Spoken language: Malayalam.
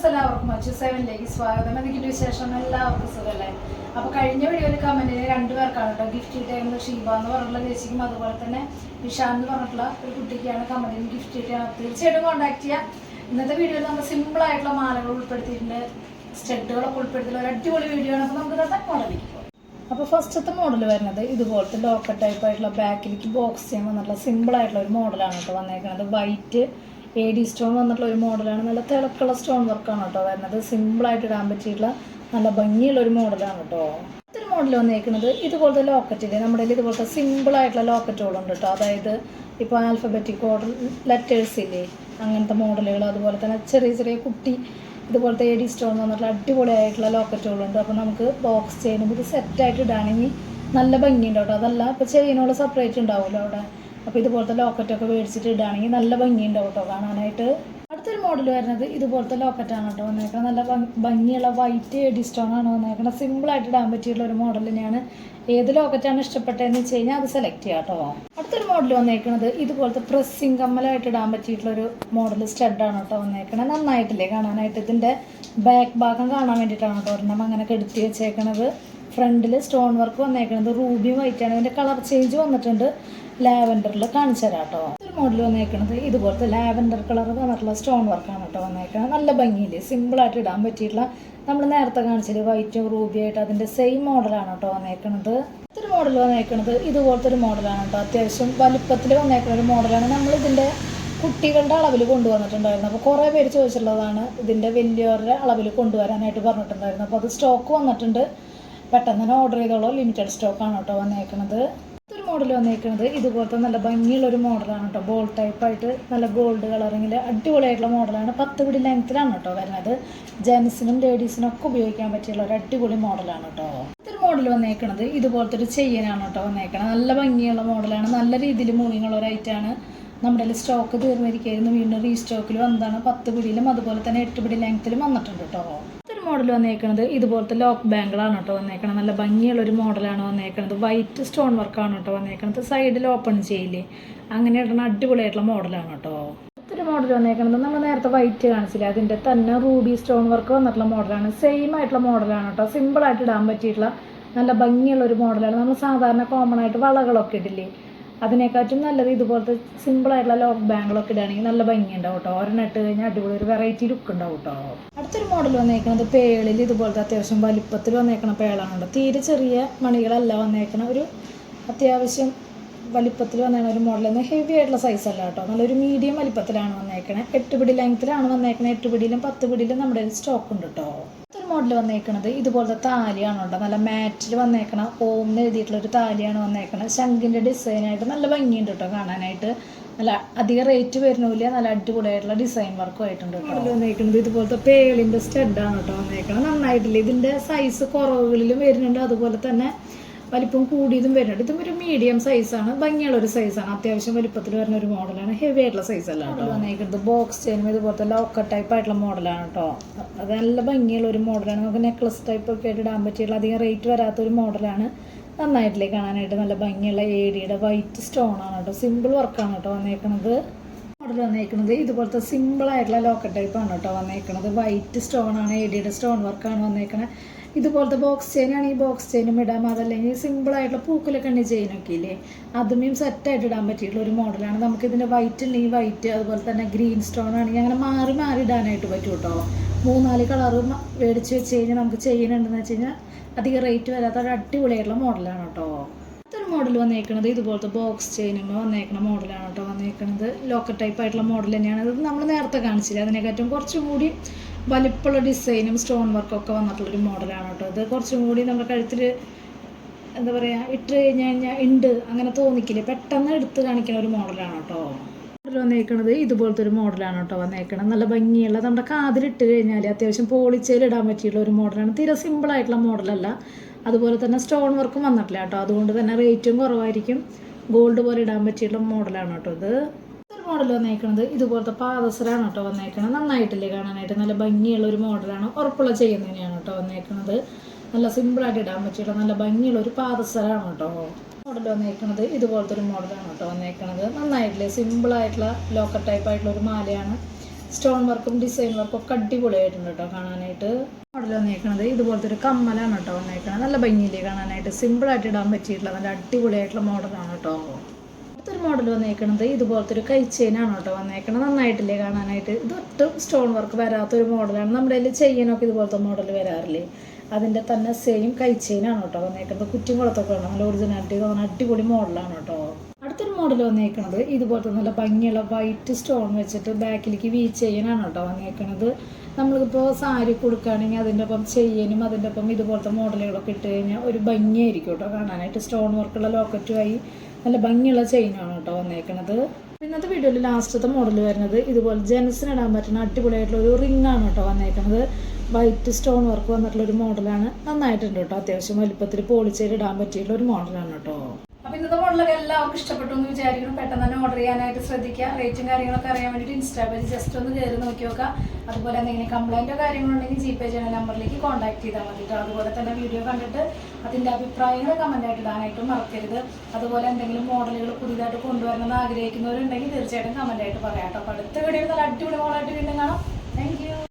ഫ്രണ്ട്സ് എല്ലാവർക്കും അച്ചു സെവനിലേക്ക് സ്വാഗതം. എന്തൊക്കെയുണ്ട് വിശേഷം എല്ലാവർക്കും സുഖമല്ലേ? അപ്പൊ കഴിഞ്ഞ വീഡിയോയിൽ കമന്റിന് രണ്ടുപേർക്കാണ് കേട്ടോ ഗിഫ്റ്റ് കിട്ടിയത് ഷീബ എന്ന് പറഞ്ഞുള്ള ചേച്ചിക്കും അതുപോലെ തന്നെ നിഷാൻ എന്ന് പറഞ്ഞിട്ടുള്ള ഒരു കുട്ടിക്കാണ് കമന്റിന് ഗിഫ്റ്റ് കിട്ടിയത് തീർച്ചയായിട്ടും കോൺടാക്ട് ചെയ്യാം. ഇന്നത്തെ വീഡിയോയിൽ നമ്മൾ സിമ്പിൾ ആയിട്ടുള്ള മാലകൾ ഉൾപ്പെടുത്തിയിട്ടുണ്ട്. സ്റ്റെഡുകളൊക്കെ ഉൾപ്പെടുത്തിയിട്ടുള്ള ഒരു അടിപൊളി വീഡിയോ ആണ്. അപ്പോൾ നമുക്ക് തന്നെ മോഡലിലേക്ക് പോകാം. അപ്പോൾ ഫസ്റ്റത്തെ മോഡൽ വരുന്നത് ഇതുപോലത്തെ ലോക്കറ്റ് ടൈപ്പ് ആയിട്ടുള്ള ബാക്കിലേക്ക് ബോക്സ് ചെയ്യാൻ വന്നിട്ടുള്ള സിമ്പിൾ ആയിട്ടുള്ള ഒരു മോഡലാണ് കേട്ടോ വന്നേക്കുന്നത്. വൈറ്റ് എ ഡി സ്റ്റോൺ വന്നിട്ടുള്ള ഒരു മോഡലാണ്. നല്ല തിളക്കുള്ള സ്റ്റോൺ വർക്കാണ് കേട്ടോ വരുന്നത്. സിമ്പിളായിട്ട് ഇടാൻ പറ്റിയിട്ടുള്ള നല്ല ഭംഗിയുള്ള ഒരു മോഡലാണ് കേട്ടോ. ഇത്തരം മോഡൽ വന്നേക്കുന്നത് ഇതുപോലത്തെ ലോക്കറ്റിൽ നമ്മുടെ ഇതുപോലത്തെ സിമ്പിളായിട്ടുള്ള ലോക്കറ്റുകളുണ്ട് കേട്ടോ. അതായത് ഇപ്പോൾ ആൽഫബറ്റിക് ഓർഡർ ലെറ്റേഴ്സ് ഇല്ലേ? അങ്ങനത്തെ മോഡലുകൾ അതുപോലെ തന്നെ ചെറിയ ചെറിയ കുട്ടി ഇതുപോലത്തെ എ ഡി സ്റ്റോൺ വന്നിട്ടുള്ള അടിപൊളിയായിട്ടുള്ള ലോക്കറ്റുകളുണ്ട് അപ്പോൾ നമുക്ക് ബോക്സ് ചെയിനും ഇത് സെറ്റായിട്ട് ഇടാണെങ്കിൽ നല്ല ഭംഗിയുണ്ട് കേട്ടോ. അതല്ല ഇപ്പോൾ ചെയിനോട് സെപ്പറേറ്റ് ഉണ്ടാവുമല്ലോ അവിടെ. അപ്പോൾ ഇതുപോലത്തെ ലോക്കറ്റൊക്കെ മേടിച്ചിട്ട് ഇടുകയാണെങ്കിൽ നല്ല ഭംഗിയുണ്ടാവും കേട്ടോ കാണാനായിട്ട്. അടുത്തൊരു മോഡൽ വരുന്നത് ഇതുപോലത്തെ ലോക്കറ്റാണ് കേട്ടോ വന്നേക്കുന്നത് നല്ല ഭംഗിയുള്ള വൈറ്റ് എഡി സ്റ്റോൺ ആണ് വന്നേക്കുന്നത് സിമ്പിളായിട്ട് ഇടാൻ പറ്റിയിട്ടുള്ള ഒരു മോഡൽ തന്നെയാണ്. ഏത് ലോക്കറ്റാണ് ഇഷ്ടപ്പെട്ടതെന്ന് വെച്ച് കഴിഞ്ഞാൽ അത് സെലക്ട് ചെയ്യാം കേട്ടോ. അടുത്തൊരു മോഡൽ വന്നേക്കുന്നത് ഇതുപോലത്തെ പ്രസ്സിങ് കമ്മലായിട്ട് ഇടാൻ പറ്റിയിട്ടുള്ള ഒരു മോഡൽ സ്റ്റഡാണ് കേട്ടോ വന്നേക്കണത്. നന്നായിട്ടില്ലേ കാണാനായിട്ട്. ഇതിന്റെ ബാക്ക് ഭാഗം കാണാൻ വേണ്ടിയിട്ടാണ് കേട്ടോ ഒരെണ്ണം അങ്ങനെ കെടുത്തി വെച്ചേക്കണത്. ഫ്രണ്ടിൽ സ്റ്റോൺ വർക്ക് വന്നേക്കുന്നത് റൂബി വൈറ്റ് ആണ്. ഇതിന്റെ കളർ ചേഞ്ച് വന്നിട്ടുണ്ട്. ലാവൻഡറിൽ കാണിച്ചു തരാം കേട്ടോ ഒരു മോഡൽ വന്നേക്കുന്നത് ഇതുപോലത്തെ ലാവൻഡർ കളർ വന്നിട്ടുള്ള സ്റ്റോൺ വർക്കാണ് കേട്ടോ വന്നേക്കുന്നത് നല്ല ഭംഗിയില്ലേ? സിമ്പിളായിട്ട് ഇടാൻ പറ്റിയിട്ടുള്ള നമ്മൾ നേരത്തെ കാണിച്ചത് വൈറ്റും റൂബി ആയിട്ട് അതിന്റെ സെയിം മോഡലാണ് കേട്ടോ വന്നേക്കുന്നത് ഒരു മോഡൽ വന്നേക്കുന്നത് ഇതുപോലത്തെ ഒരു മോഡലാണ് കേട്ടോ അത്യാവശ്യം വലുപ്പത്തിൽ വന്നേക്കുന്ന ഒരു മോഡലാണ് നമ്മൾ ഇതിന്റെ കുട്ടികളുടെ അളവിൽ കൊണ്ടുവന്നിട്ടുണ്ടായിരുന്നു. അപ്പോൾ കുറേ പേര് ചോദിച്ചിട്ടുള്ളതാണ് ഇതിന്റെ വലിയവരുടെ അളവിൽ കൊണ്ടുവരാനായിട്ട് പറഞ്ഞിട്ടുണ്ടായിരുന്നു. അപ്പോൾ അത് സ്റ്റോക്ക് വന്നിട്ടുണ്ട്. പെട്ടെന്ന് തന്നെ ഓർഡർ ചെയ്തോളൂ. ലിമിറ്റഡ് സ്റ്റോക്കാണ് കേട്ടോ വന്നേക്കുന്നത് മോഡൽ വന്നേക്കുന്നത് ഇതുപോലത്തെ നല്ല ഭംഗിയുള്ള ഒരു മോഡലാണ് കേട്ടോ ബോൾ ടൈപ്പായിട്ട് നല്ല ഗോൾഡ് കളറിങ്ങിൽ അടിപൊളിയായിട്ടുള്ള മോഡലാണ്. പത്ത് പിടി ലെങ്ത്തിലാണ് കേട്ടോ വരുന്നത്. ജെൻസിനും ലേഡീസിനും ഒക്കെ ഉപയോഗിക്കാൻ പറ്റിയുള്ള ഒരു അടിപൊളി മോഡലാണ് കേട്ടോ ഒരു മോഡൽ വന്നേക്കുന്നത് ഇതുപോലത്തെ ഒരു ചെയ്യനാണ് കേട്ടോ വന്നേക്കുന്നത് നല്ല ഭംഗിയുള്ള മോഡലാണ്. നല്ല രീതിയിൽ മൂവിങ്ങുള്ള ഒരു ഐറ്റാണ് നമ്മുടെ സ്റ്റോക്ക് തീർന്നിരിക്കുന്നു വീണ്ടും റീസ്റ്റോക്കിൽ വന്നതാണ്. പത്ത് പിടിയിലും അതുപോലെ തന്നെ എട്ട് പിടി ലെങ്ത്തിലും വന്നിട്ടുണ്ട് കേട്ടോ മോഡൽ വന്നേക്കുന്നത് ഇതുപോലത്തെ ലോക്ക് ബാങ്കിളാണ് കേട്ടോ വന്നേക്കണത്. നല്ല ഭംഗിയുള്ള ഒരു മോഡലാണ് വന്നേക്കുന്നത് വൈറ്റ് സ്റ്റോൺ വർക്കാണ് കേട്ടോ വന്നേക്കുന്നത് സൈഡിൽ ഓപ്പൺ ചെയ്യില്ലേ? അങ്ങനെ ഇടണ അടിപൊളിയായിട്ടുള്ള മോഡലാണ് കേട്ടോ. ഒരു മോഡൽ വന്നേക്കുന്നത് നമ്മൾ നേരത്തെ വൈറ്റ് കാണിച്ചില്ല? അതിന്റെ തന്നെ റൂബി സ്റ്റോൺ വർക്ക് വന്നിട്ടുള്ള മോഡലാണ് സെയിം ആയിട്ടുള്ള മോഡലാണ് കേട്ടോ. സിമ്പിളായിട്ട് ഇടാൻ പറ്റിയിട്ടുള്ള നല്ല ഭംഗിയുള്ള ഒരു മോഡലാണ് നമ്മൾ സാധാരണ കോമൺ ആയിട്ട് വളകളൊക്കെ ഇടില്ലേ? അതിനെക്കാട്ടും നല്ലത് ഇതുപോലത്തെ സിമ്പിളായിട്ടുള്ള ലോക്ക് ബാങ്കിലൊക്കെ ഇടുകയാണെങ്കിൽ നല്ല ഭംഗിയുണ്ടാവും കേട്ടോ. ഒരെണ്ണം ഇട്ട് കഴിഞ്ഞാൽ അടിപൊളി ഒരു വെറൈറ്റി ലുക്ക് ഉണ്ടാവും കേട്ടോ. അടുത്തൊരു മോഡൽ വന്നേക്കുന്നത് പേളിൽ ഇതുപോലത്തെ അത്യാവശ്യം വലിപ്പത്തിൽ വന്നേക്കണ പേളാണ് തീരെ ചെറിയ മണികളല്ല വന്നേക്കണ ഒരു അത്യാവശ്യം വലിപ്പത്തിൽ വന്നേക്കണ ഒരു മോഡൽ എന്ന് ഹെവി ആയിട്ടുള്ള സൈസ് അല്ല കേട്ടോ. നല്ലൊരു മീഡിയം വലിപ്പത്തിലാണ് വന്നേക്കണേ. എട്ട് പിടി ലെങ്ത്തിലാണ് വന്നേക്കണേ. എട്ട് പിടിയിലും പത്ത് പിടിയിലും നമ്മുടെ സ്റ്റോക്ക് ഉണ്ട് കേട്ടോ. മോഡൽ വന്നേക്കണത് ഇതുപോലത്തെ താലിയാണ് കേട്ടോ നല്ല മാറ്റിൽ വന്നേക്കണ ഓം എന്ന് എഴുതിയിട്ടുള്ള ഒരു താലിയാണ് വന്നേക്കണത് ശംഖിന്റെ ഡിസൈനായിട്ട് നല്ല ഭംഗിയുണ്ട് കേട്ടോ കാണാനായിട്ട്. നല്ല അധികം റേറ്റ് വരുന്നില്ല നല്ല അടിപൊളിയായിട്ടുള്ള ഡിസൈൻ വർക്കും ആയിട്ടുണ്ട് കേട്ടോ വന്നേക്കുന്നത് ഇതുപോലത്തെ പേളിന്റെ സ്റ്റഡാണ് കേട്ടോ വന്നേക്കണം നന്നായിട്ടില്ല? ഇതിന്റെ സൈസ് കുറവുകളിലും വരുന്നുണ്ട്. അതുപോലെ തന്നെ വലിപ്പം കൂടിയതും വരുന്നുണ്ട്. ഇതും ഒരു മീഡിയം സൈസാണ് ഭംഗിയുള്ള ഒരു സൈസാണ് അത്യാവശ്യം വലിപ്പത്തിൽ വരുന്ന ഒരു മോഡലാണ് ഹെവി ആയിട്ടുള്ള സൈസ് അല്ല കേട്ടോ. വന്നേക്കുന്നത്. ബോക്സ് ചെയിനും ഇതുപോലത്തെ ലോക്കർ ടൈപ്പ് ആയിട്ടുള്ള മോഡലാണ് കേട്ടോ. അത് നല്ല ഭംഗിയുള്ള ഒരു മോഡലാണ് നമുക്ക് നെക്ലസ് ടൈപ്പ് ഒക്കെ ആയിട്ട് ഇടാൻ പറ്റിയുള്ള അധികം റേറ്റ് വരാത്ത ഒരു മോഡലാണ് നന്നായിട്ടില്ലേ കാണാനായിട്ട്? നല്ല ഭംഗിയുള്ള ഏടിയുടെ വൈറ്റ് സ്റ്റോൺ ആണ് കേട്ടോ. സിമ്പിൾ വർക്കാണ് കേട്ടോ വന്നേക്കുന്നത് മോഡൽ വന്നേക്കുന്നത് ഇതുപോലത്തെ സിമ്പിൾ ആയിട്ടുള്ള ലോക്കർ ടൈപ്പ് ആണ് കേട്ടോ വന്നേക്കുന്നത് വൈറ്റ് സ്റ്റോൺ ആണ് എഡിയുടെ സ്റ്റോൺ വർക്കാണ് വന്നേക്കണത്. ഇതുപോലത്തെ ബോക്സ് ചെയിൻ ഈ ബോക്സ് ചെയിനും ഇടാം. അതല്ലെങ്കിൽ സിമ്പിൾ ആയിട്ടുള്ള പൂക്കിലൊക്കെ ഉണ്ട് ചെയിനൊക്കെ ഇല്ലേ? അതുമേയും സെറ്റായിട്ട് ഇടാൻ പറ്റിയിട്ടുള്ള ഒരു മോഡലാണ് നമുക്ക് ഇതിന്റെ വൈറ്റ് ഉണ്ടെങ്കിൽ വൈറ്റ് അതുപോലെ തന്നെ ഗ്രീൻ സ്റ്റോൺ ആണെങ്കിൽ അങ്ങനെ മാറി മാറി ഇടാനായിട്ട് പറ്റും കേട്ടോ മൂന്നാൽ കളറ് മേടിച്ച് വെച്ച് കഴിഞ്ഞാൽ നമുക്ക് ചെയ്യുന്നുണ്ടെന്ന് വെച്ച് കഴിഞ്ഞാൽ അധികം റേറ്റ് വരാത്ത ഒരു അടിപൊളിയായിട്ടുള്ള മോഡലാണ് കേട്ടോ ഇത്തരം മോഡൽ വന്നേക്കണത് ഇതുപോലത്തെ ബോക്സ് ചെയിനുമ്പോൾ വന്നേക്കുന്ന മോഡലാണ് കേട്ടോ വന്നേക്കണത്. ലോക്കൽ ടൈപ്പ് ആയിട്ടുള്ള മോഡൽ തന്നെയാണ്. ഇത് നമ്മൾ നേരത്തെ കാണിച്ചില്ല? അതിനെക്കാട്ടും കുറച്ചും കൂടി വലിപ്പമുള്ള ഡിസൈനും സ്റ്റോൺ വർക്കും വർക്കൊക്കെ വന്നിട്ടുള്ളൊരു മോഡലാണ് കേട്ടോ. ഇത് കുറച്ചും കൂടി നമ്മുടെ കഴുത്തിൽ എന്താ പറയുക ഇട്ട് കഴിഞ്ഞ് കഴിഞ്ഞാൽ ഉണ്ട് അങ്ങനെ തോന്നിക്കില്ലേ? പെട്ടെന്ന് എടുത്ത് കാണിക്കുന്ന ഒരു മോഡലാണ് കേട്ടോ. മോഡൽ വന്നേക്കണത് ഇതുപോലത്തെ ഒരു മോഡലാണ് കേട്ടോ വന്നേക്കണത്. നല്ല ഭംഗിയുള്ള നമ്മുടെ കാതിലിട്ട് കഴിഞ്ഞാൽ അത്യാവശ്യം പോളിച്ചയിൽ ഇടാൻ പറ്റിയുള്ള ഒരു മോഡലാണ്. തീരെ സിമ്പിൾ ആയിട്ടുള്ള മോഡലല്ല. അതുപോലെ തന്നെ സ്റ്റോൺ വർക്കും വന്നിട്ടില്ല കേട്ടോ. അതുകൊണ്ട് തന്നെ റേറ്റും കുറവായിരിക്കും. ഗോൾഡ് പോലെ ഇടാൻ പറ്റിയുള്ള മോഡലാണ് കേട്ടോ ഇത്. മോഡൽ വന്നേക്കണത് ഇതുപോലത്തെ പാദസരാണ് കേട്ടോ വന്നേക്കണത്. നന്നായിട്ടില്ലേ കാണാനായിട്ട്. നല്ല ഭംഗിയുള്ള ഒരു മോഡലാണ്. ഉറപ്പുള്ള ചെയ്യുന്നതിനെയാണ് കേട്ടോ വന്നേക്കണത്. നല്ല സിമ്പിളായിട്ട് ഇടാൻ പറ്റിയുള്ള നല്ല ഭംഗിയുള്ള ഒരു പാദസരാണ് കേട്ടോ മോഡൽ വന്നേക്കണത്. ഇതുപോലത്തെ ഒരു മോഡലാണ് കേട്ടോ വന്നേക്കണത്. നന്നായിട്ടില്ലേ? സിമ്പിളായിട്ടുള്ള ലോക്കർ ടൈപ്പ് ആയിട്ടുള്ള ഒരു മാലയാണ്. സ്റ്റോൺ വർക്കും ഡിസൈൻ വർക്കും ഒക്കെ അടിപൊളിയായിട്ടുണ്ട് കേട്ടോ കാണാനായിട്ട്. മോഡൽ വന്നേക്കണത് ഇതുപോലത്തെ ഒരു കമ്മലാണ് കേട്ടോ വന്നേക്കണത്. നല്ല ഭംഗിയില്ലേ കാണാനായിട്ട്? സിമ്പിളായിട്ട് ഇടാൻ പറ്റിയിട്ടുള്ള നല്ല അടിപൊളിയായിട്ടുള്ള മോഡലാണ് കേട്ടോ. അടുത്തൊരു മോഡൽ വന്നേക്കണത് ഇതുപോലത്തെ ഒരു കൈച്ചെയിനാണ് കേട്ടോ വന്നേക്കണത്. നന്നായിട്ടില്ലേ കാണാനായിട്ട്? ഇത് ഒട്ടും സ്റ്റോൺ വർക്ക് വരാത്തൊരു മോഡലാണ് നമ്മുടെ കയ്യിൽ ചെയ്യാനൊക്കെ ഇതുപോലത്തെ മോഡൽ വരാറില്ലേ? അതിന്റെ തന്നെ സെയിം കൈച്ചെയിനാണ് കേട്ടോ വന്നേക്കുന്നത് കുറ്റിക്കുളത്തൊക്കെ ഉണ്ട് നല്ല ഒറിജിനാലിറ്റി തോന്നുന്ന അടിപൊളി മോഡലാണ് കേട്ടോ. അടുത്തൊരു മോഡൽ വന്നേക്കണത് ഇതുപോലത്തെ നല്ല ഭംഗിയുള്ള വൈറ്റ് സ്റ്റോൺ വെച്ചിട്ട് ബാക്കിലേക്ക് വീ ചെയ്യാനാണ് കേട്ടോ വന്നേക്കണത്. നമ്മളിപ്പോൾ സാരി കൊടുക്കുകയാണെങ്കിൽ അതിന്റെ ഒപ്പം ചെയ്യാനും അതിന്റെ ഒപ്പം ഇതുപോലത്തെ മോഡലുകളൊക്കെ ഇട്ട് കഴിഞ്ഞാൽ ഒരു ഭംഗിയായിരിക്കും കേട്ടോ കാണാനായിട്ട്. സ്റ്റോൺ വർക്കുള്ള ലോക്കറ്റുമായി നല്ല ഭംഗിയുള്ള ചെയിനാണ് കേട്ടോ വന്നേക്കണത്. ഇന്നത്തെ വീഡിയോയിൽ ലാസ്റ്റത്തെ മോഡൽ വരുന്നത് ഇതുപോലെ ജെൻസിന് ഇടാൻ പറ്റുന്ന അടിപൊളിയായിട്ടുള്ള ഒരു റിംഗ് ആണ് കേട്ടോ വന്നേക്കണത്. വൈറ്റ് സ്റ്റോൺ വർക്ക് വന്നിട്ടുള്ള ഒരു മോഡലാണ് നന്നായിട്ടുണ്ട് കേട്ടോ. അത്യാവശ്യം വലിപ്പത്തിൽ പോളിച്ചേരി ഇടാൻ പറ്റിയിട്ടുള്ള ഒരു മോഡലാണ് കേട്ടോ. അപ്പൊ ഇന്നത്തെ മോഡലൊക്കെ എല്ലാവർക്കും ഇഷ്ടപ്പെട്ടു എന്ന് വിചാരിക്കുന്നു. പെട്ടെന്ന് തന്നെ ഓർഡർ ചെയ്യാനായിട്ട് ശ്രദ്ധിക്കുക. റേറ്റും കാര്യങ്ങളൊക്കെ അറിയാൻ വേണ്ടിയിട്ട് ഇൻസ്റ്റാഗ്രാമിൽ ജസ്റ്റ് ഒന്ന് കയറി നോക്കി നോക്കുക. അതുപോലെ എന്തെങ്കിലും കംപ്ലൈന്റോ കാര്യങ്ങളുണ്ടെങ്കിൽ ജി പേ ചെയ്യുന്ന നമ്പറിലേക്ക് കോൺടാക്ട് ചെയ്താൽ മതി കേട്ടോ അതുപോലെ തന്നെ വീഡിയോ കണ്ടിട്ട് അതിന്റെ അഭിപ്രായങ്ങൾ കമന്റ് ആയിട്ട് ഇടാനായിട്ട് മറക്കരുത്. അതുപോലെ എന്തെങ്കിലും മോഡലുകൾ പുതിയതായിട്ട് കൊണ്ടുവരണമെന്ന് ആഗ്രഹിക്കുന്നവരുണ്ടെങ്കിൽ തീർച്ചയായിട്ടും കമന്റ് ആയിട്ട് പറയാം കേട്ടോ അടുത്ത വീഡിയോ നല്ല അടിപൊളി മോഡലായിട്ട് വീണ്ടും കാണാം.